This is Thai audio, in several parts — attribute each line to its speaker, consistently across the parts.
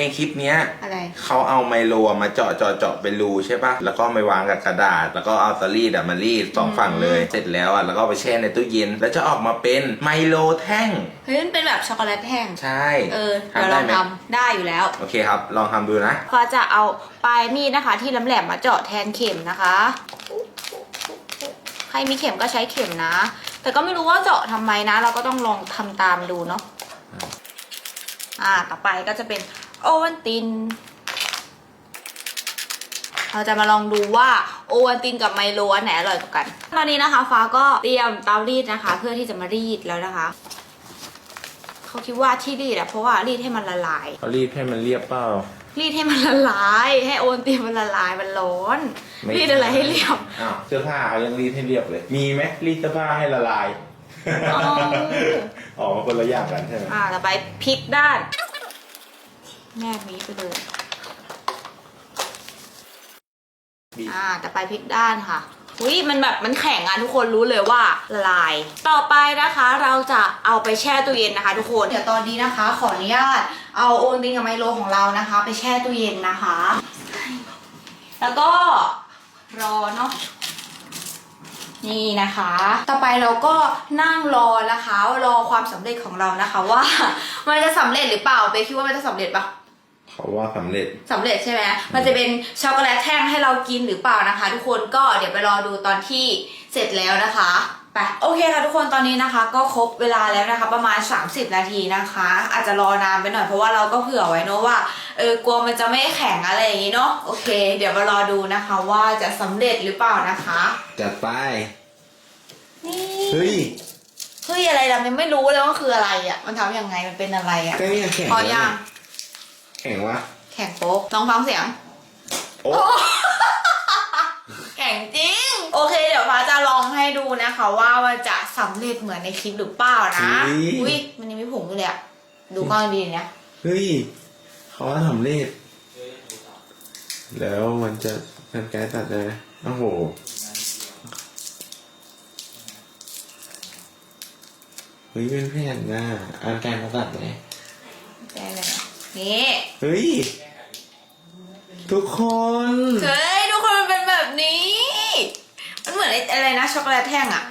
Speaker 1: ในคลิปเนี้ย
Speaker 2: อะไร
Speaker 1: เขาเอาไมโลมาเจาะเจาะเจาะเป็นรูใช่ปะแล้วก็มาวางกับกระดาษ แล้วก็เอาตะรีดอะมารีดสองฝั่งเลย เสร็จแล้วอะแล้วก็เอาไปแช่ในตู้เย็น แล้วจะออกมาเป็นไมโลแท่ง
Speaker 2: เฮ้ย มันเป็นแบบช็อกโกแลตแห้ง
Speaker 1: ใช่
Speaker 2: เออ เดี๋ยวล
Speaker 1: ได้
Speaker 2: อง
Speaker 1: ไหม
Speaker 2: ทำได้อยู่แล้ว
Speaker 1: โอเคครับ ลองทำดูนะ
Speaker 2: ก็จะเอาปลายมีดนะคะ ที่แหลมๆมาเจาะแทนเข็มนะคะ ใครมีเข็มก็ใช้เข็มนะ แต่ก็ไม่รู้ว่าเจาะทำไมนะ เราก็ต้องลองทำตามดูเนาะ อ่า ต่อไปก็จะเป็น โอวันติน เราจะมาลองดูว่าโอวันตินกับไมโลอันไหนอร่อยกว่ากัน ตอนนี้นะคะ ฟ้าก็เตรียมเตารีดนะคะ เพื่อที่จะมารีดแล้วนะคะ เขาคิดว่าที่รีดอะเพราะว่ารีดให้มันละลาย
Speaker 1: เขารีดให้มันเรียบเปล่า
Speaker 2: รีดให้มันละลาย ให้โอนตีนมันละลายมันร้อน
Speaker 1: ไม่
Speaker 2: รีดอะไรให้เรียบ
Speaker 1: อ้าวเสื้อผ้าเขายังรีดให้เรียบเลย มีไหมรีดเสื้อผ้าให้ละลาย
Speaker 2: อ๋อ
Speaker 1: อ๋อมันคนละอย่างกันใช่ไหม
Speaker 2: อ่าต่อไปพลิกด้าน แม่มีไปเลย
Speaker 1: บีบ
Speaker 2: อ่าต่อไปพลิกด้านค่ะอุ้ยมันแบบมันแข็งอะทุกคนรู้เลยว่าละลาย ต่อไปนะคะเราจะเอาไปแช่ตู้เย็นนะคะ ทุกคนเดี๋ยวตอนนี้นะคะ ขออนุญาตเอาโอนตินกับไมโลของเรานะคะ ไปแช่ตู้เย็นนะคะ แล้วก็รอเนาะนี่นะคะ ต่อไปเราก็นั่งรอนะคะ รอความสำเร็จของเรานะคะ ว่ามันจะสำเร็จหรือเปล่าเบคิดว่ามันจะสำเร็จปะ
Speaker 1: เขาว่าสำเร็จ
Speaker 2: สำเร็จใช่ไหมมันจะเป็นช็อกโกแลตแท่งให้เรากินหรือเปล่านะคะ ทุกคนก็เดี๋ยวไปรอดูตอนที่เสร็จแล้วนะคะไปโอเคค่ะทุกคนตอนนี้นะคะ ก็ครบเวลาแล้วนะคะ ประมาณ 30 นาทีนะคะ อาจจะรอนานไปหน่อยเพราะว่าเราก็เผื่อไว้เนอะว่าเออกลัวมันจะไม่แข็งอะไรอย่างงี้เนาะโอเค เดี๋ยวมารอดูนะคะว่าจะสำเร็จหรือเปล่านะคะ
Speaker 1: จัดไป
Speaker 2: นี่
Speaker 1: เฮ้ย
Speaker 2: เฮ้ยอะไรเรายังไม่รู้เลยว่าคืออะไรอะมันทำยังไงมันเป็นอะไรอะ
Speaker 1: ก็เนี่ยแข็ง
Speaker 2: พอยัง
Speaker 1: แข็งวะ
Speaker 2: แข่งโป๊กลองฟังเสียง
Speaker 1: โอ้
Speaker 2: แข่งจริง โอเค เดี๋ยวฟ้าจะลองให้ดูนะคะว่ามันจะสำเร็จเหมือนในคลิปหรือเปล่านะ อุ้ยมันยังไม่ผงอยู่เลยอะดูกล้องดีๆเนี่ย
Speaker 1: เฮ้ยเขาว่าสำเร็จ แล้วมันจะกันไกลตัดได้ไหมโอ้โหเฮ้ยเป็นแผ่นนะอันการมาตัดไหม
Speaker 2: ได้เลย นะนี่
Speaker 1: เฮ้ย ทุกคน
Speaker 2: เฮ้ยทุกคนมันเป็นแบบนี้ มันเหมือนไอ้อะไรนะช็อกโกแลตแท่งอะ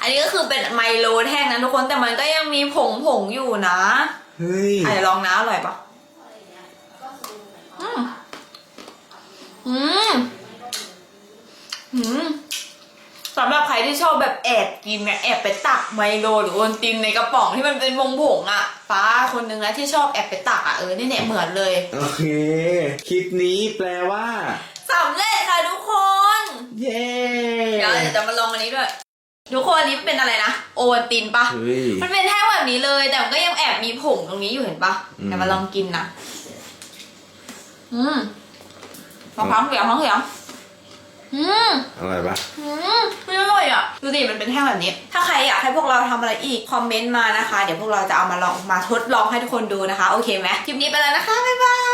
Speaker 2: อันนี้ก็คือเป็นไมโลแท่งนะทุกคนแต่มันก็ยังมีผงผงๆอยู่นะ
Speaker 1: เฮ้ย
Speaker 2: อาจจะลองนะอร่อยปะอืมอืมอืมสำห รับใครที่ชอบแบบแอบกินเนี่ยแอบไปตักไมโลหรือโอนตินในกระป๋องที่มันเป็นผงผงๆอะฟ้าคนนึงนะที่ชอบแอบไปตักอะเออนี่เนี่ยเหมือนเลย
Speaker 1: โอเค คลิปนี้แปลว่า
Speaker 2: สำเร็จค่ะทุกคน
Speaker 1: เย้
Speaker 2: เดี๋ยวเดี๋ยวจะมาลองอันนี้ด้วย ทุกคนอันนี้เป็นอะไรนะโอวัลตินปะ
Speaker 1: เฮ้ย
Speaker 2: มันเป็นแท่งแบบนี้เลย แต่มันก็ยังแอบมีผงตรงนี้อยู่เห็นปะ
Speaker 1: อืม
Speaker 2: เดี๋ยวมาลองกินนะอืมลองฟังเสียงฟังเสียง อืม
Speaker 1: อร่อยปะ
Speaker 2: อืมไม่อร่อยอะ ดูดิมันเป็นแท่งแบบนี้ ถ้าใครอยากให้พวกเราทำอะไรอีก คอมเมนต์มานะคะ เดี๋ยวพวกเราจะเอามาลองมาทดลองให้ทุกคนดูนะคะ โอเคไหมคลิปนี้ไปแล้วนะคะ บ๊ายบาย